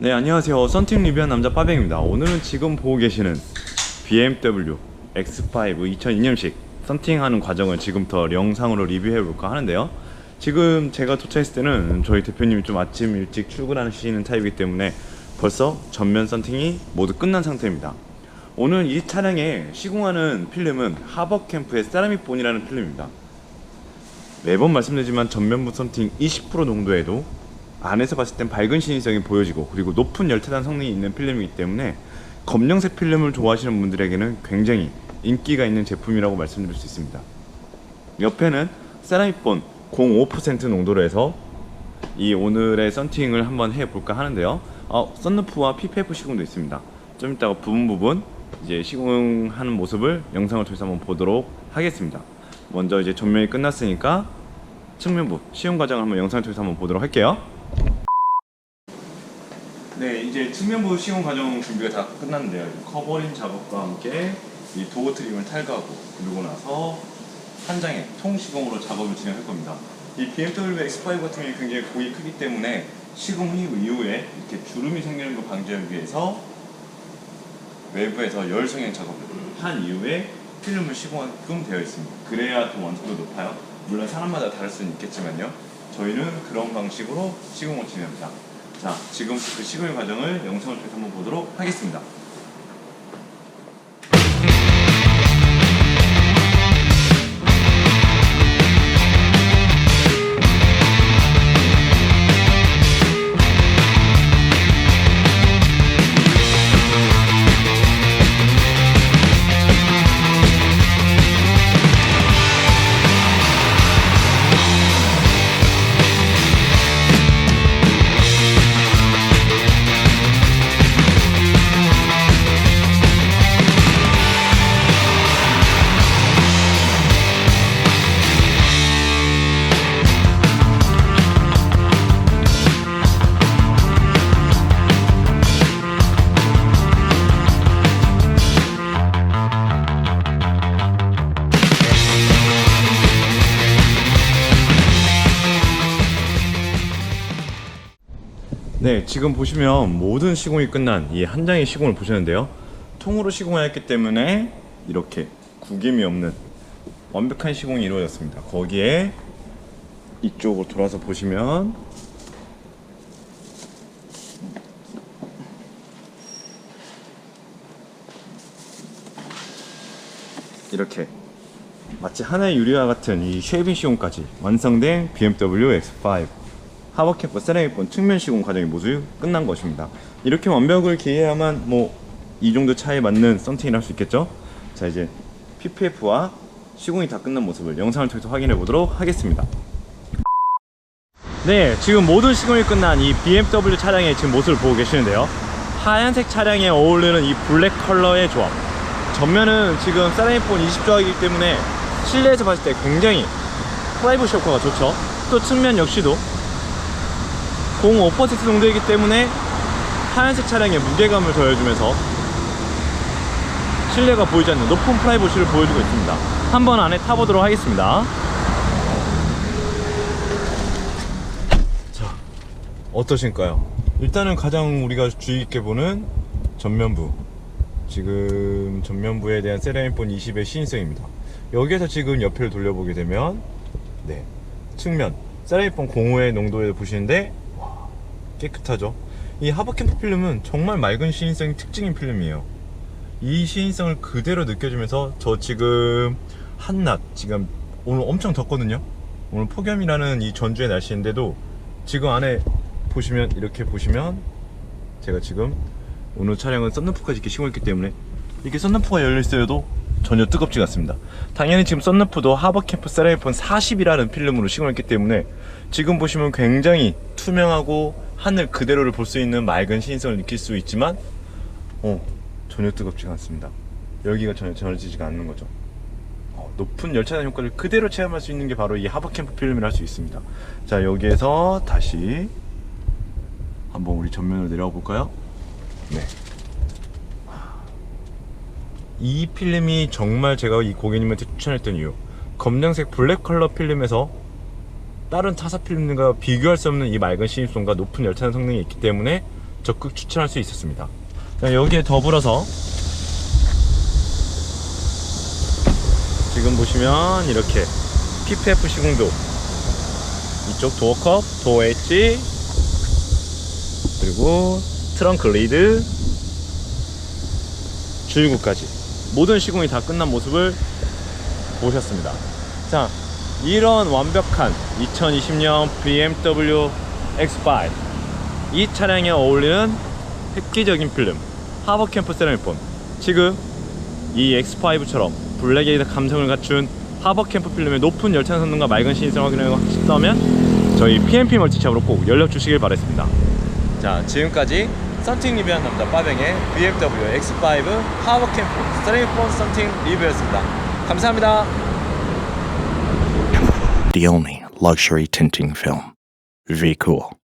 네 안녕하세요. 썬팅 리뷰한 남자 빠뱅입니다. 오늘은 지금 보고 계시는 BMW X5 2002년식 썬팅하는 과정을 지금부터 영상으로 리뷰해 볼까 하는데요. 지금 제가 도착했을 때는 저희 대표님이 좀 아침 일찍 출근하시는 타입이기 때문에 벌써 전면 썬팅이 모두 끝난 상태입니다. 오늘 이 차량에 시공하는 필름은 하버캠프의 세라믹본이라는 필름입니다. 매번 말씀드리지만 전면부 썬팅 20% 농도에도 안에서 봤을 땐 밝은 신인성이 보여지고 그리고 높은 열차단 성능이 있는 필름이기 때문에 검정색 필름을 좋아하시는 분들에게는 굉장히 인기가 있는 제품이라고 말씀드릴 수 있습니다. 옆에는 세라믹본 0.5% 농도로 해서 이 오늘의 썬팅을 한번 해볼까 하는데요. 어, 썬루프와 PPF 시공도 있습니다. 좀 이따가 부분 부분 이제 시공하는 모습을 영상을 통해서 한번 보도록 하겠습니다. 먼저 이제 전면이 끝났으니까 측면부 시험 과정을 한번 영상을 통해서 한번 보도록 할게요. 네, 이제 측면부 시공 과정 준비가 다 끝났는데요. 커버링 작업과 함께 이 도어 트림을 탈거하고 그리고 나서 한 장의 통 시공으로 작업을 진행할 겁니다. 이 BMW X5 같은 경우에 굉장히 고이 크기 때문에 시공 후 이후에 이렇게 주름이 생기는 걸 방지하기 위해서 외부에서 열 성형 작업을 한 이후에 필름을 시공하게끔 되어 있습니다. 그래야 더 완성도 높아요. 물론 사람마다 다를 수는 있겠지만요. 저희는 그런 방식으로 시공을 진행합니다. 자, 지금 그 시공의 과정을 영상을 통해서 한번 보도록 하겠습니다. 네, 지금 보시면 모든 시공이 끝난 이 한 장의 시공을 보시는데요. 통으로 시공하였기 때문에 이렇게 구김이 없는 완벽한 시공이 이루어졌습니다. 거기에 이쪽으로 돌아서 보시면 이렇게 마치 하나의 유리와 같은 이 쉐이빙 시공까지 완성된 BMW X5 하버캠프 세라믹본 측면 시공 과정이 모두 끝난 것입니다. 이렇게 완벽을 기해야만 뭐 이 정도 차에 맞는 썬팅을 할 수 있겠죠? 자 이제 PPF와 시공이 다 끝난 모습을 영상을 통해서 확인해 보도록 하겠습니다. 네, 지금 모든 시공이 끝난 이 BMW 차량의 지금 모습을 보고 계시는데요. 하얀색 차량에 어울리는 이 블랙 컬러의 조합. 전면은 지금 세라믹본 20조각이기 때문에 실내에서 봤을 때 굉장히 프라이버시 효과가 좋죠. 또 측면 역시도 0.5% 정도이기 때문에 하얀색 차량에 무게감을 더해주면서 실내가 보이지 않는 높은 프라이버시를 보여주고 있습니다. 한번 안에 타보도록 하겠습니다. 자, 어떠신가요? 일단은 가장 우리가 주의 깊게 보는 전면부. 지금 전면부에 대한 세라믹본 20의 시인성입니다. 여기에서 지금 옆을 돌려보게 되면 네 측면 세라믹본 05의 농도를 보시는데 와, 깨끗하죠. 이 하버캠프 필름은 정말 맑은 시인성이 특징인 필름이에요. 이 시인성을 그대로 느껴주면서 저 지금 한낮 지금 오늘 엄청 덥거든요. 오늘 폭염이라는 이 전주의 날씨인데도 지금 안에 보시면 이렇게 보시면 제가 지금 오늘 촬영은 썬루프까지 이렇게 시공했기 때문에 이렇게 썬루프가 열려 있어도 전혀 뜨겁지 않습니다. 당연히 지금 썬루프도 하버캠프 세라믹폰 40이라는 필름으로 시공했기 때문에 지금 보시면 굉장히 투명하고 하늘 그대로를 볼 수 있는 맑은 시인성을 느낄 수 있지만 어, 전혀 뜨겁지가 않습니다. 열기가 전혀 전해지지가 않는 거죠. 어, 높은 열차단 효과를 그대로 체험할 수 있는 게 바로 이 하버캠프 필름이라 할 수 있습니다. 자 여기에서 다시 한번 우리 전면으로 내려가 볼까요? 네. 이 필름이 정말 제가 이 고객님한테 추천했던 이유 검정색 블랙 컬러 필름에서 다른 타사 필름과 비교할 수 없는 이 맑은 시인성과 높은 열차단 성능이 있기 때문에 적극 추천할 수 있었습니다. 자, 여기에 더불어서 지금 보시면 이렇게 PPF 시공도 이쪽 도어컵, 도어 엣지 그리고 트렁크 리드 주유구까지 모든 시공이 다 끝난 모습을 보셨습니다. 자, 이런 완벽한 2020년 BMW X5 이 차량에 어울리는 획기적인 필름 하버 캠프 세라믹폰 지금 이 X5처럼 블랙에이드 감성을 갖춘 하버 캠프 필름의 높은 열찬 성능과 맑은 신인성을 확인하고 싶다면 저희 PMP 멀티샵으로 꼭 연락 주시길 바라겠습니다. 자 지금까지 썬팅 리뷰한 남자 빠뱅의 BMW X5 하버 캠프 세라믹폰 썬팅 리뷰였습니다. 감사합니다. The only luxury tinting film. V Cool.